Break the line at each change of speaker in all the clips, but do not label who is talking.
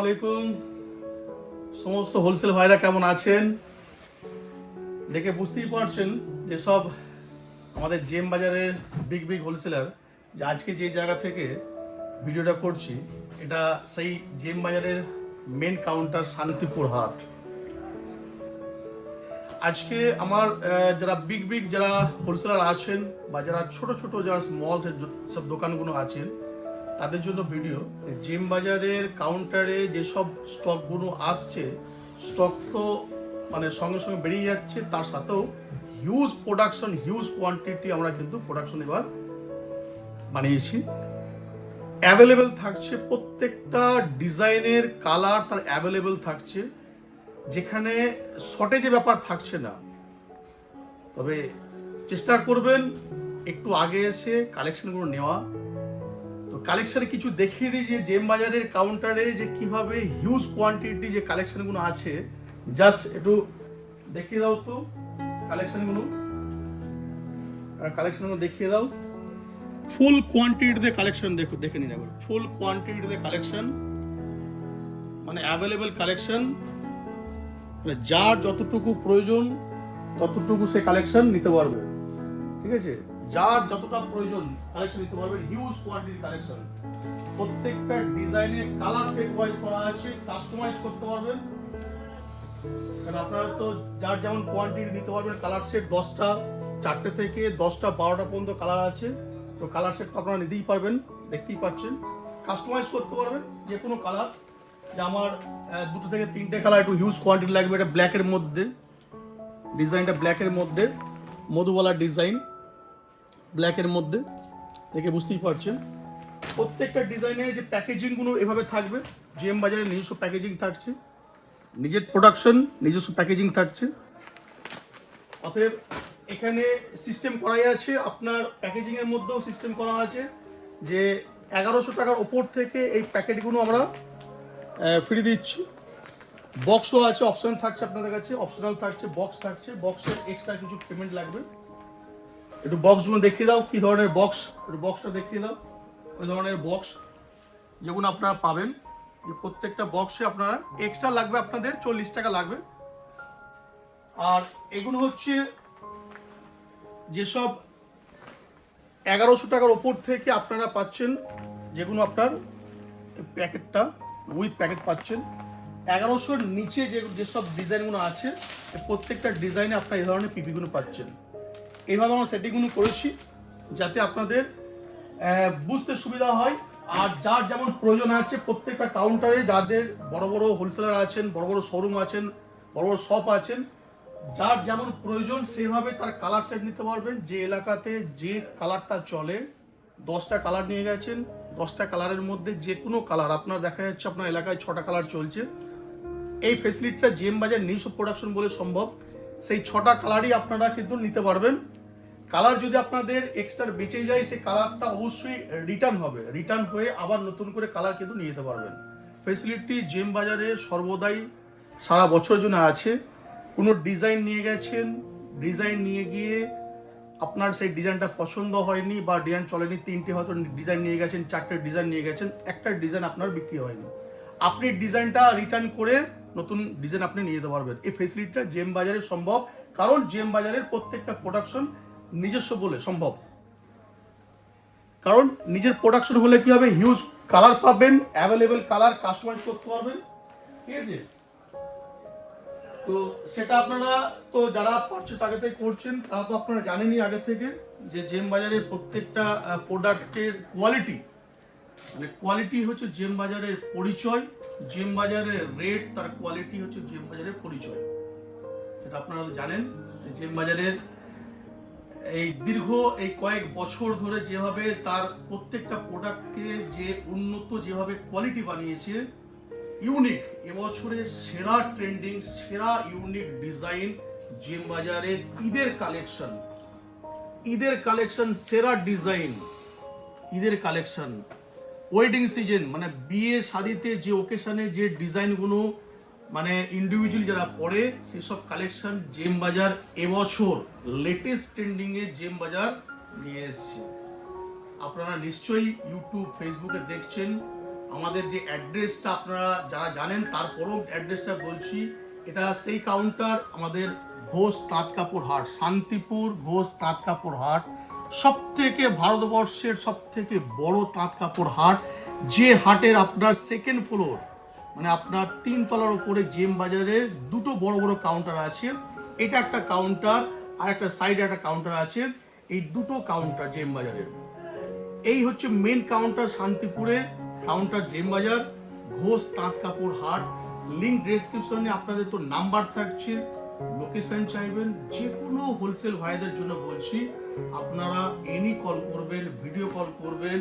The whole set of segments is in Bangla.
আলাইকুম। সমস্ত হোলসেল ভাইরা কেমন আছেন? দেখে বুঝতেই পারছেন যে সব আমাদের জেম বাজারের বিগ বিগ হোলসেলার যে আজকে যে জায়গা থেকে ভিডিওটা করছি, এটা সেই জেম বাজারের মেন কাউন্টার শান্তিপুর হাট। আজকে আমার যারা বিগ বিগ যারা হোলসেলার আছেন বা যারা ছোট ছোট, যারা স্মল সব দোকানগুলো আছেন তাদের জন্য ভিডিও। জিম বাজারের কাউন্টারে যেসব স্টকগুলো আসছে স্টক তো মানে সঙ্গে সঙ্গে বেরিয়ে যাচ্ছে, তার সাথেও হিউজ প্রোডাকশন হিউজ কোয়ান্টিটি আমরা কিন্তু প্রোডাকশন এবার বানিয়েছি। অ্যাভেলেবেল থাকছে প্রত্যেকটা ডিজাইনের কালার তার অ্যাভেলেবেল থাকছে, যেখানে শর্টেজে ব্যাপার থাকছে না। তবে চেষ্টা করবেন একটু আগে এসে কালেকশনগুলো নেওয়া। তো কালেকশনে কিছু দেখিয়ে দিই যে জেম বাজারের কাউন্টারে যে কীভাবে হিউজ কোয়ান্টিটি যে কালেকশনগুলো আছে। জাস্ট একটু দেখিয়ে দাও তো কালেকশনগুলো কালেকশনগুলো দেখিয়ে দাও। ফুল কোয়ান্টিটি কোয়ান্টিটিতে কালেকশন দেখো, দেখে নিন একবার। ফুল কোয়ান্টিটি কোয়ান্টিটিতে কালেকশন মানে অ্যাভেলেবেল কালেকশন মানে যার যতটুকু প্রয়োজন, ততটুকু সে কালেকশন নিতে পারবে। ঠিক আছে? যার যতটা প্রয়োজন কালেকশন নিতে পারবে হিউজ কোয়ান্টিটি কালেকশন প্রত্যেকটা ডিজাইনের কালার সেট ওয়াইজ করা আছে কাস্টমাইজ করতে পারবেন। কারণ আপনারা তো যার যেমন কোয়ান্টিটি নিতে পারবেন কালার সেট দশটা, চারটে থেকে দশটা বারোটা পর্যন্ত কালার আছে। তো কালার সেট তো আপনারা নিতেই পারবেন, দেখতেই পাচ্ছেন। কাস্টমাইজ করতে পারবেন যে কোনো কালার যে আমার দুটো থেকে তিনটে কালার একটু হিউজ কোয়ান্টিটি লাগবে, এটা ব্ল্যাকের মধ্যে। ডিজাইনটা ব্ল্যাকের মধ্যে। মধুবালার ডিজাইন ব্ল্যাকের মধ্যে, দেখে বুঝতেই পারছেন। প্রত্যেকটা ডিজাইনের যে প্যাকেজিংগুলো এভাবে থাকবে জিএম বাজারে নিজস্ব প্যাকেজিং থাকছে, নিজের প্রোডাকশন নিজস্ব প্যাকেজিং থাকছে। অতএব এখানে সিস্টেম করাই আছে, আপনার প্যাকেজিং এর মধ্যেও সিস্টেম করা আছে, যে এগারোশো টাকার ওপর থেকে এই প্যাকেটগুলো আমরা ফ্রি দিচ্ছি। বক্সও আছে অপশন থাকছে আপনাদের কাছে অপশনাল থাকছে বক্স থাকছে বক্সের এক্সট্রা কিছু পেমেন্ট লাগবে। একটু বক্সগুলো দেখিয়ে দাও, কি ধরনের বক্স একটু বক্সটা দেখিয়ে দাও, ওই ধরনের বক্স যেগুলো আপনারা পাবেন। যে প্রত্যেকটা বক্সে আপনারা এক্সট্রা লাগবে আপনাদের, চল্লিশ টাকা লাগবে। আর এগুলো হচ্ছে যেসব এগারোশো টাকার ওপর থেকে আপনারা পাচ্ছেন, যেগুলো আপনার প্যাকেটটা উইথ প্যাকেট পাচ্ছেন। এগারোশোর নিচে যে যেসব ডিজাইনগুলো আছে, প্রত্যেকটা ডিজাইনে আপনার এই ধরনের পিপিগুলো পাচ্ছেন। এইভাবে আমরা সেটিংগুলো করেছি যাতে আপনাদের বুঝতে সুবিধা হয়। আর যার যেমন প্রয়োজন আছে প্রত্যেকটা কাউন্টারে যাদের বড় বড় হোলসেলার আছেন, বড় বড় শোরুম আছেন, বড় বড় শপ আছেন, যার যেমন প্রয়োজন সেভাবে তার কালার সেট নিতে পারবেন। যে এলাকাতে যে কালারটা চলে, দশটা কালার নিয়ে গেছেন, দশটা কালারের মধ্যে যে কোনো কালার আপনার দেখা যাচ্ছে আপনার এলাকায় ছটা কালার চলছে। এই ফেসিলিটিটা জেম বাজার নিজস্ব প্রোডাকশন বলে সম্ভব। সেই ছটা কালারই আপনারা কিন্তু নিতে পারবেন। কালার যদি আপনাদের এক্সট্রা বেঁচে যায়, সেই কালারটা অবশ্যই রিটার্ন হবে। রিটার্ন হয়ে আবার নতুন করে কালার কিন্তু নিয়ে যেতে পারবেন। ফেসিলিটি জেম বাজারে সর্বদাই সারা বছরের জন্য আছে। কোনো ডিজাইন নিয়ে গেছেন ডিজাইন নিয়ে গিয়ে আপনার সেই ডিজাইনটা পছন্দ হয়নি বা ডিজাইন চলেনি, তিনটে হয়তো ডিজাইন নিয়ে গেছেন, চারটে ডিজাইন নিয়ে গেছেন, একটা ডিজাইন আপনার বিক্রি হয়নি। আপনি ডিজাইনটা রিটার্ন করে নতুন ডিজাইন আপনি নিয়ে যেতে পারবেন। এই ফেসিলিটিটা জেম বাজারে সম্ভব। কারণ জেম বাজারের প্রত্যেকটা প্রোডাকশন নিজস্ব বলে সম্ভব। কারণ নিজের প্রোডাকশন হলে কি হবে? হিউজ কালার পাবেন অ্যাভেলেবেল কালার কাস্টমাইজ করতে পারবেন। ঠিক আছে? তো সেটা আপনারা, তো যারা পারচেস আগে থেকে করছেন, তারা তো আপনারা জানেনই আগে থেকে যে জেম বাজারের প্রত্যেকটা প্রোডাক্টের কোয়ালিটি মানে কোয়ালিটি হচ্ছে জেম বাজারের পরিচয়, জেম বাজারের রেট তার কোয়ালিটি হচ্ছে জেম বাজারের পরিচয়। সেটা আপনারা জানেন জেম বাজারের এই দীর্ঘ এই কয়েক বছর ধরে যেভাবে তার প্রত্যেকটা প্রোডাক্টকে যে উন্নত, যেভাবে কোয়ালিটি বানিয়েছে ইউনিক এবছরের সেরা ট্রেন্ডিং সেরা ইউনিক ডিজাইন জেম বাজারে ঈদের কালেকশন ঈদের কালেকশন সেরা ডিজাইন ঈদের কালেকশন ওয়েডিং সিজন মানে বিয়ে শাদিতে যে ওকেশনে যে ডিজাইনগুলো মানে ইন্ডিভিজুয়াল যারা পড়ে সেসব কালেকশন জেম বাজার এবছর লেটেস্ট ট্রেন্ডিংয়ে জেম বাজার নিয়ে এসছে। আপনারা নিশ্চয়ই ইউটিউব ফেসবুকে দেখছেন। আমাদের যে অ্যাড্রেসটা আপনারা যারা জানেন, তারপরেও অ্যাড্রেসটা বলছি, এটা সেই কাউন্টার আমাদের ঘোষ তাঁত কাপড় হাট, শান্তিপুর ঘোষ তাঁত কাপড় হাট সব থেকে ভারতবর্ষের সব থেকে বড় তাঁত কাপড় হাট, যে হাটের আপনার সেকেন্ড ফ্লোর মানে আপনার তিন তলার উপরে জেম বাজারে দুটো বড় বড় কাউন্টার আছে। এটা একটা কাউন্টার আর একটা সাইডে একটা কাউন্টার আছে। এই দুটো কাউন্টার জেম বাজারের। এই হচ্ছে মেন কাউন্টার শান্তিপুরে কাউন্টার জেম বাজার, ঘোষ তাঁত কাপড় হাট। লিঙ্ক ডেসক্রিপশনে আপনাদের তো নাম্বার থাকছে। লোকেশন চাইবেন যে কোনো হোলসেল ভাইদের জন্য বলছি, আপনারা এনি কল করবেন ভিডিও কল করবেন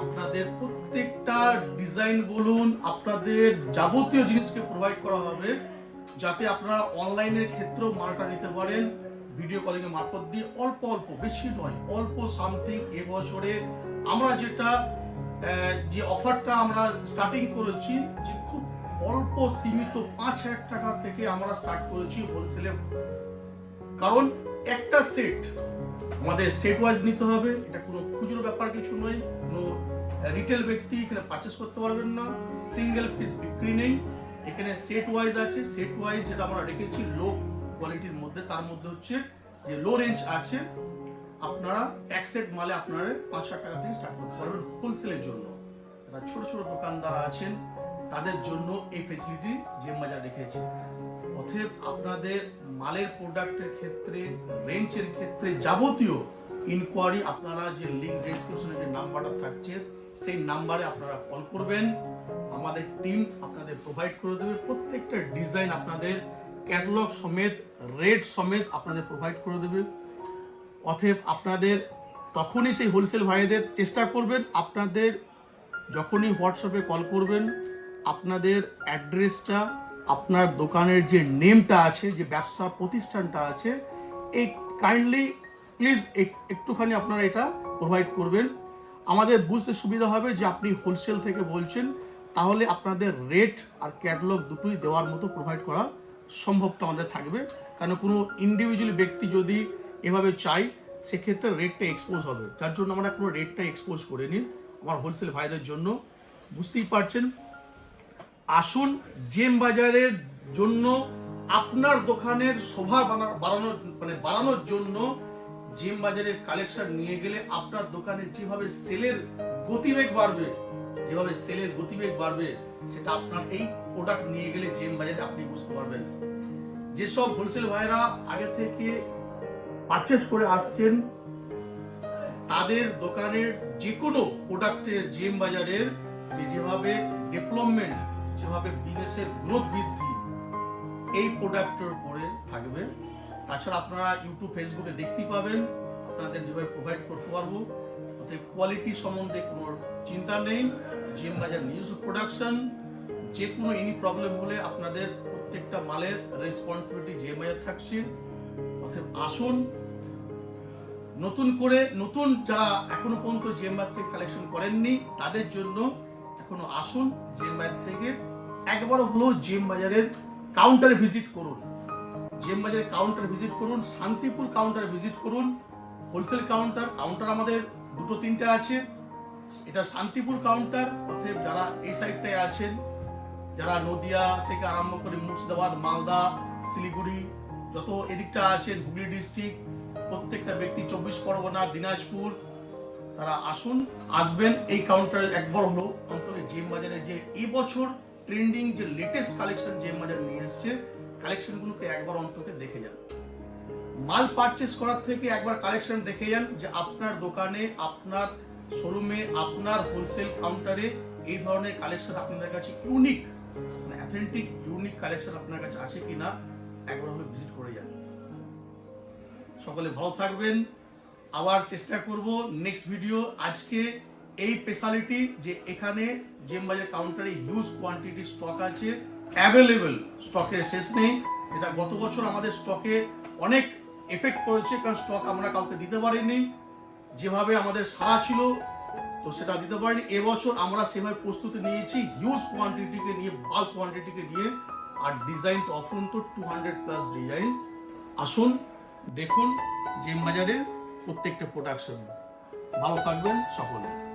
আপনাদের প্রত্যেকটা ডিজাইন বলুন, আপনাদের যাবতীয় জিনিসকে প্রোভাইড করা হবে, যাতে আপনারা অনলাইনের ক্ষেত্রেও মালটা নিতে পারেন ভিডিও কলিং এর মারফত দিয়ে। অল্প অল্প, বেশি নয়, অল্প সামথিং এবছরে আমরা যেটা যে অফারটা আমরা স্টার্টিং করেছি, যে খুব অল্প সীমিত পাঁচ হাজার টাকা থেকে আমরা স্টার্ট করেছি হোলসেলে কারণ একটা সেট আমাদের সেট ওয়াইজ নিতে হবে। এটা কোনো খুচরো ব্যাপার কিছু নয়। কোনো রিটেল ব্যক্তি এখানে পারচেস করতে পারবেন না। সিঙ্গেল পিস বিক্রি নেই। এখানে সেট ওয়াইজ আছে। সেট ওয়াইজ যেটা আমরা রেখেছি লো কোয়ালিটির মধ্যে, তার মধ্যে হচ্ছে যে লো রেঞ্জ আছে, আপনারা এক সেট মালে আপনারা পাঁচ হাজার টাকা থেকে স্টার্ট করতে পারবেন হোলসেলের জন্য। যারা ছোট ছোট দোকানদার আছেন, তাদের জন্য এই ফেসিলিটি জেম বাজার রেখেছে। অতএব আপনাদের মালের প্রোডাক্টের ক্ষেত্রে রেঞ্জের ক্ষেত্রে যাবতীয় ইনকোয়ারি আপনারা যে লিঙ্ক ডেসক্রিপশনে যে নাম্বারটা থাকছে, সেই নাম্বারে আপনারা কল করবেন। আমাদের টিম আপনাদের প্রোভাইড করে দেবে। প্রত্যেকটা ডিজাইন আপনাদের ক্যাটলগ সমেত রেট সমেত আপনাদের প্রোভাইড করে দেবে। অতএব আপনাদের তখনই সেই হোলসেল ভাইদের চেষ্টা করবেন। আপনাদের যখনই হোয়াটসঅ্যাপে কল করবেন, আপনাদের অ্যাড্রেসটা আপনার দোকানের যে নেমটা আছে, যে ব্যবসা প্রতিষ্ঠানটা আছে, এই কাইন্ডলি প্লিজ একটুখানি আপনারা এটা প্রোভাইড করবেন। আমাদের বুঝতে সুবিধা হবে যে আপনি হোলসেল থেকে বলছেন, তাহলে আপনাদের রেট আর ক্যাটালগ দুটোই দেওয়ার মতো প্রোভাইড করা সম্ভবটা আমাদের থাকবে। কারণ কোনো ইন্ডিভিজুয়াল ব্যক্তি যদি এভাবে চাই সেক্ষেত্রে রেটটা এক্সপোজ হবে। যার জন্য আমরা কোনো রেটটা এক্সপোজ করে নিন আমার হোলসেল ভাইদের জন্য। বুঝতেই পারছেন? আসুন জেম বাজারের জন্য আপনার দোকানের শোভা বাড়ানোর মানে বাড়ানোর জন্য জেম বাজারের কালেকশন নিয়ে গেলে আপনার দোকানে যেভাবে সেলের গতিবেগ বাড়বে, যেভাবে সেলের গতিবেগ বাড়বে, সেটা আপনার এই প্রোডাক্ট নিয়ে গেলে জেম বাজারে আপনি বুঝতে পারবেন। যেসব হোলসেল ভাইরা আগে থেকে পারচেস করে আসছেন, তাদের দোকানের যে কোনো প্রোডাক্টের জেম বাজারের যেভাবে ডেভেলপমেন্ট যেভাবে বিজনেসের গ্রোথ বৃদ্ধি এই প্রোডাক্টের উপরে থাকবে। তাছাড়া আপনারা ইউটিউব ফেসবুকে দেখতেই পাবেন, আপনাদের যেভাবে প্রোভাইড করতে পারব। অতএব কোয়ালিটি সম্বন্ধে কোনো চিন্তা নেই। জিএম বাজার নিউজ প্রোডাকশন যে কোনো এনি প্রবলেম হলে আপনাদের প্রত্যেকটা মালের রেসপন্সিবিলিটি জিএম বাজার থাকছে। অতএব আসুন, নতুন করে, নতুন যারা এখনও পর্যন্ত জিএমআর থেকে কালেকশন করেননি, তাদের জন্য এখনও আসুন বাজার থেকে একবার হলো জিএম বাজারের কাউন্টারে ভিজিট করুন। জিএম বাজারের কাউন্টার ভিজিট করুন, শান্তিপুর কাউন্টার ভিজিট করুন হোলসেল কাউন্টার কাউন্টার আমাদের দুটো তিনটে আছে। এটা শান্তিপুর কাউন্টার অতএব যারা এই সাইডটায় আছেন, যারা নদিয়া থেকে আরম্ভ করে মুর্শিদাবাদ, মালদা, শিলিগুড়ি, যত এদিকটা আছেন, হুগলি ডিস্ট্রিক্ট প্রত্যেকটা ব্যক্তি চব্বিশ পরগনা, দিনাজপুর তারা আসুন, আসবেন, এই কাউন্টারে একবার হলো। অন্তত জেম বাজারের যে এবছর ট্রেন্ডিং যে লেটেস্ট কালেকশন জেম বাজার নিয়ে এসছে কালেকশনগুলোকে একবার অন্তকে দেখে যান। মাল পারচেস করার থেকে একবার কালেকশন দেখে যান যে আপনার দোকানে, আপনার শোরুমে আপনার হোলসেল কাউন্টারে এই ধরনের কালেকশন আপনাদের কাছে ইউনিক মানে অ্যাথেন্টিক ইউনিক কালেকশন আপনার কাছে আছে কিনা, একবার হলে ভিজিট করে যান। সকলে ভালো থাকবেন। আবার চেষ্টা করব নেক্সট ভিডিও আজকে এই স্পেশালিটি যে এখানে জেম বাজার কাউন্টারে হিউজ কোয়ান্টিটি স্টক আছে অ্যাভেলেবেল স্টকের শেষ নেই। এটা গত বছর আমাদের স্টকে অনেক এফেক্ট পড়েছে, কারণ স্টক আমরা কাউকে দিতে পারিনি। যেভাবে আমাদের সারা ছিল, তো সেটা দিতে পারিনি। এবছর আমরা সেভাবে প্রস্তুতি নিয়েছি হিউজ কোয়ান্টিটিকে নিয়ে বাল্ক কোয়ান্টিটিকে নিয়ে। আর ডিজাইন তো অফরন্ত টু হান্ড্রেড প্লাস ডিজাইন আসুন, দেখুন জেম বাজারের প্রত্যেকটা প্রোডাকশন ভালো থাকবেন সকলে।